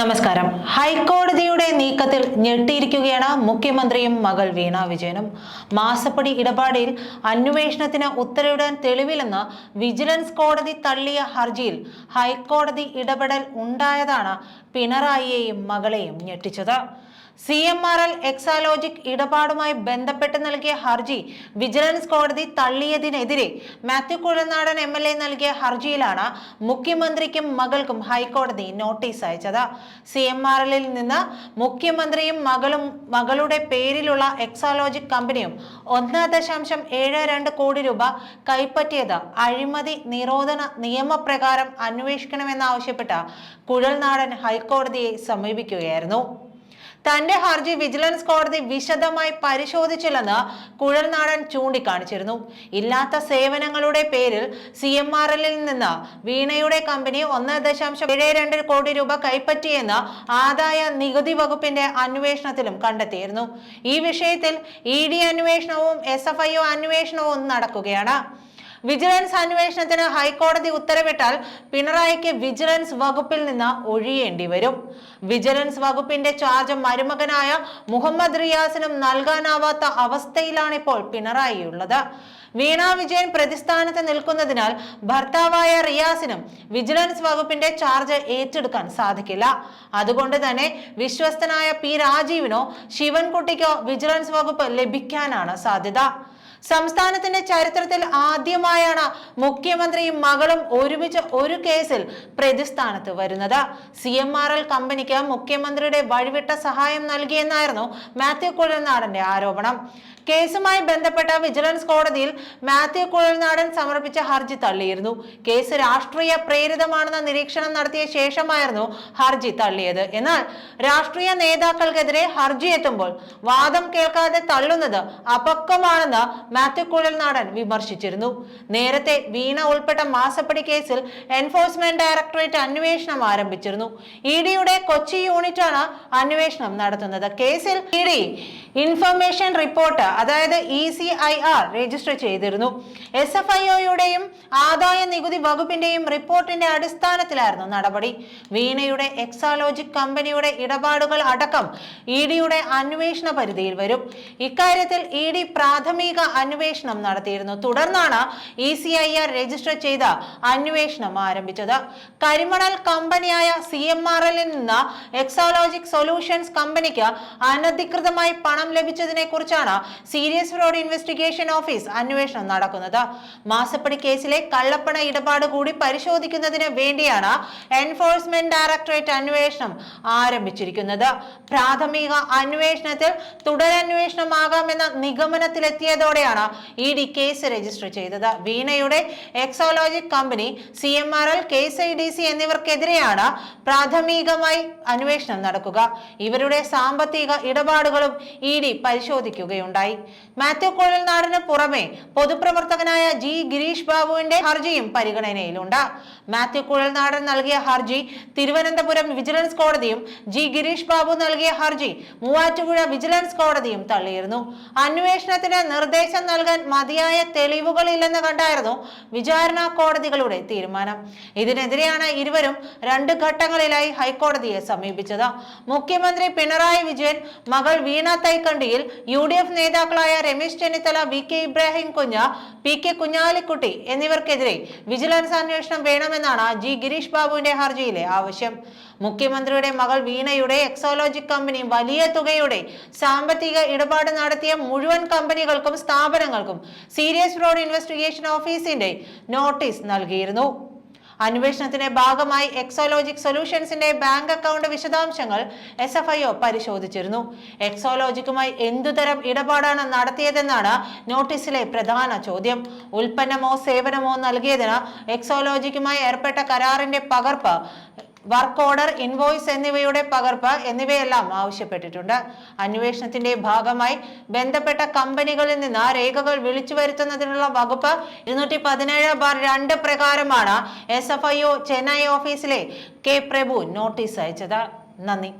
നമസ്കാരം. ഹൈക്കോടതിയുടെ നീക്കത്തിൽ ഞെട്ടിയിരിക്കുകയാണ് മുഖ്യമന്ത്രിയും മകൾ വീണ വിജയനും. മാസപ്പടി ഇടപാടിൽ അന്വേഷണത്തിന് ഉത്തരവിടാൻ തെളിവില്ലെന്ന് വിജിലൻസ് കോടതി തള്ളിയ ഹർജിയിൽ ഹൈക്കോടതി ഇടപെടൽ ഉണ്ടായതാണ് പിണറായിയെയും മകളെയും ഞെട്ടിച്ചത്. C M R L Exalogic ഇടപാടുമായി ബന്ധപ്പെട്ട് നൽകിയ ഹർജി വിജിലൻസ് കോടതി തള്ളിയതിനെതിരെ Mathew Kuzhanadan M L A നൽകിയ ഹർജിയിലാണ് മുഖ്യമന്ത്രിക്കും മകൾക്കും ഹൈക്കോടതി നോട്ടീസ് അയച്ചത്. സി എം ആർ എല്ലിൽ നിന്ന് മുഖ്യമന്ത്രിയും മകളും മകളുടെ പേരിലുള്ള എക്സാലോജിക് കമ്പനിയും ഒന്ന് ദശാംശം ഏഴ് രണ്ട് കോടി രൂപ കൈപ്പറ്റിയത് അഴിമതി നിരോധന നിയമപ്രകാരം അന്വേഷിക്കണമെന്നാവശ്യപ്പെട്ട് കുഴൽനാടൻ ഹൈക്കോടതിയെ സമീപിക്കുകയായിരുന്നു. തന്റെ ഹർജി വിജിലൻസ് കോടതി വിശദമായി പരിശോധിച്ചില്ലെന്ന് കുഴൽനാടൻ ചൂണ്ടിക്കാണിച്ചിരുന്നു. ഇല്ലാത്ത സേവനങ്ങളുടെ പേരിൽ സി എം ആർ എല്ലിൽ നിന്ന് വീണയുടെ കമ്പനി ഒന്ന് ദശാംശം ഏഴ് രണ്ട് കോടി രൂപ കൈപ്പറ്റിയെന്ന് ആദായ നികുതി വകുപ്പിന്റെ അന്വേഷണത്തിലും കണ്ടെത്തിയിരുന്നു. ഈ വിഷയത്തിൽ ഇ ഡി അന്വേഷണവും എസ് എഫ് ഐ ഒ അന്വേഷണവും നടക്കുകയാണ്. വിജിലൻസ് അന്വേഷണത്തിന് ഹൈക്കോടതി ഉത്തരവിട്ടാൽ പിണറായിക്ക് വിജിലൻസ് വകുപ്പിൽ നിന്ന് ഒഴിയേണ്ടി വരും. വിജിലൻസ് വകുപ്പിന്റെ ചാർജ് മരുമകനായ മുഹമ്മദ് റിയാസിനും നൽകാനാവാത്ത അവസ്ഥയിലാണ് ഇപ്പോൾ പിണറായി ഉള്ളത് വീണ വിജയൻ പ്രതിസ്ഥാനത്ത് നിൽക്കുന്നതിനാൽ ഭർത്താവായ റിയാസിനും വിജിലൻസ് വകുപ്പിന്റെ ചാർജ് ഏറ്റെടുക്കാൻ സാധിക്കില്ല. അതുകൊണ്ട് തന്നെ വിശ്വസ്തനായ പി രാജീവിനോ ശിവൻകുട്ടിക്കോ വിജിലൻസ് വകുപ്പ് ലഭിക്കാനാണ് സാധ്യത. സംസ്ഥാനത്തിന്റെ ചരിത്രത്തിൽ ആദ്യമായാണ് മുഖ്യമന്ത്രിയും മകളും ഒരുമിച്ച് ഒരു കേസിൽ പ്രതിസ്ഥാനത്ത് വരുന്നത്. സി എം ആർ എൽ കമ്പനിക്ക് മുഖ്യമന്ത്രിയുടെ വഴിവിട്ട സഹായം നൽകിയെന്നായിരുന്നു മാത്യു കുഴൽനാടന്റെ ആരോപണം. കേസുമായി ബന്ധപ്പെട്ട വിജിലൻസ് കോടതിയിൽ മാത്യു കുഴൽനാടൻ സമർപ്പിച്ച ഹർജി തള്ളിയിരുന്നു. കേസ് രാഷ്ട്രീയ പ്രേരിതമാണെന്ന നിരീക്ഷണം നടത്തിയ ശേഷമായിരുന്നു ഹർജി തള്ളിയത്. എന്നാൽ രാഷ്ട്രീയ നേതാക്കൾക്കെതിരെ ഹർജി എത്തുമ്പോൾ വാദം കേൾക്കാതെ തള്ളുന്നത് അപക്വമാണെന്ന് മാത്യു കുഴൽനാടൻ വിമർശിച്ചിരുന്നു. നേരത്തെ വീണ ഉൾപ്പെട്ട മാസപ്പടി കേസിൽ എൻഫോഴ്സ്മെന്റ് ഡയറക്ടറേറ്റ് അന്വേഷണം ആരംഭിച്ചിരുന്നു. ഇ ഡിയുടെ കൊച്ചി യൂണിറ്റാണ് അന്വേഷണം നടത്തുന്നത്. കേസിൽ ഇ ഡി ഇൻഫർമേഷൻ റിപ്പോർട്ട് അതായത് E C I R register ചെയ്തിരുന്നു. എസ് എഫ് ഐ ഒയുടെയും ആദായ നികുതി വകുപ്പിന്റെയും റിപ്പോർട്ടിന്റെ അടിസ്ഥാനത്തിലായിരുന്നു നടപടി. വീണയുടെ എക്സാലോജിക് കമ്പനിയുടെ ഇടപാടുകൾ അടക്കം ഇ ഡിയുടെ അന്വേഷണ പരിധിയിൽ വരും. ഇക്കാര്യത്തിൽ ഇ ഡി പ്രാഥമിക അന്വേഷണം നടത്തിയിരുന്നു. തുടർന്നാണ് E C I R register ചെയ്ത അന്വേഷണം ആരംഭിച്ചത്. കരിമണൽ കമ്പനിയായ സി എം ആർ എല്ലിൽ നിന്ന് എക്സാലോജിക് സൊല്യൂഷൻസ് കമ്പനിക്ക് അനധികൃതമായി പണം ലഭിച്ചതിനെ കുറിച്ചാണ് സീരിയസ് ഫ്രോഡ് ഇൻവെസ്റ്റിഗേഷൻ ഓഫീസ് അന്വേഷണം നടക്കുന്നത്. മാസപ്പടി കേസിലെ കള്ളപ്പണ ഇടപാട് കൂടി പരിശോധിക്കുന്നതിന് വേണ്ടിയാണ് എൻഫോഴ്സ്മെന്റ് ഡയറക്ടറേറ്റ് അന്വേഷണം ആരംഭിച്ചിരിക്കുന്നത്. പ്രാഥമിക അന്വേഷണത്തിൽ തുടരന്വേഷണമാകാമെന്ന നിഗമനത്തിലെത്തിയതോടെയാണ് ഇ ഡി കേസ് രജിസ്റ്റർ ചെയ്തത്. വീണയുടെ Exalogic company C M R L K S I D C എന്നിവർക്കെതിരെയാണ് പ്രാഥമികമായി അന്വേഷണം നടക്കുക. ഇവരുടെ സാമ്പത്തിക ഇടപാടുകളും ഇ ഡി പരിശോധിക്കുകയുണ്ടായി. മാത്യു കുഴൽനാടിന് പുറമെ പൊതുപ്രവർത്തകനായ ജി. ഗിരീഷ് ബാബുവിന്റെ ഹർജിയും പരിഗണനയിലുണ്ട്. മാത്യു കുഴൽനാടൻ നൽകിയ ഹർജി തിരുവനന്തപുരം വിജിലൻസ് കോടതിയും ജി. ഗിരീഷ് ബാബു നൽകിയ ഹർജി മൂവാറ്റുപുഴ വിജിലൻസ് കോടതിയും തള്ളിയിരുന്നു. അന്വേഷണത്തിന് നിർദ്ദേശം നൽകാൻ മതിയായ തെളിവുകളില്ലെന്ന് കണ്ടായിരുന്നു വിചാരണ കോടതികളുടെ തീരുമാനം. ഇതിനെതിരെയാണ് ഇരുവരും രണ്ട് ഘട്ടങ്ങളിലായി ഹൈക്കോടതിയെ സമീപിച്ചത്. മുഖ്യമന്ത്രി പിണറായി വിജയൻ മകൾ വീണ തൈക്കണ്ടിയിൽ യു ഡി എഫ് നേതാക്കളായ Ramesh Chennithala V K Ibrahim Kunju P K Kunhalikutty എന്നിവർക്കെതിരെ vigilance അന്വേഷണം വേണമെന്നാണ് ജി ഗിരീഷ് ബാബുവിന്റെ ഹർജിയിലെ ആവശ്യം. മുഖ്യമന്ത്രിയുടെ മകൾ വീണയുടെ എക്സോളജിക് കമ്പനി വലിയ തുകയുടെ സാമ്പത്തിക ഇടപാട് നടത്തിയ മുഴുവൻ കമ്പനികൾക്കും സ്ഥാപനങ്ങൾക്കും സീരിയസ് റോഡ് ഇൻവെസ്റ്റിഗേഷൻ ഓഫീസിന്റെ നോട്ടീസ് നൽകിയിരുന്നു. അന്വേഷണത്തിന്റെ ഭാഗമായി എക്സോലോജിക് സൊല്യൂഷൻസിന്റെ ബാങ്ക് അക്കൗണ്ട് വിശദാംശങ്ങൾ എസ് എഫ് ഐ ഒ പരിശോധിച്ചിരുന്നു. എക്സോലോജിക്കുമായി എന്തുതരം ഇടപാടാണ് നടത്തിയതെന്നാണ് നോട്ടീസിലെ പ്രധാന ചോദ്യം. ഉൽപ്പന്നമോ സേവനമോ നൽകിയതിന് എക്സോലോജിക്കുമായി ഏർപ്പെട്ട കരാറിന്റെ പകർപ്പ് വർക്ക് ഓർഡർ ഇൻവോയ്സ് എന്നിവയുടെ പകർപ്പ് എന്നിവയെല്ലാം ആവശ്യപ്പെട്ടിട്ടുണ്ട്. അന്വേഷണത്തിന്റെ ഭാഗമായി ബന്ധപ്പെട്ട കമ്പനികളിൽ നിന്ന് രേഖകൾ വിളിച്ചു വരുത്തുന്നതിനുള്ള വകുപ്പ് ഇരുന്നൂറ്റി പതിനേഴ് ബാർ രണ്ട് പ്രകാരമാണ് S F I O Chennai ഓഫീസിലെ കെ പ്രഭു നോട്ടീസ് അയച്ചത്. നന്ദി.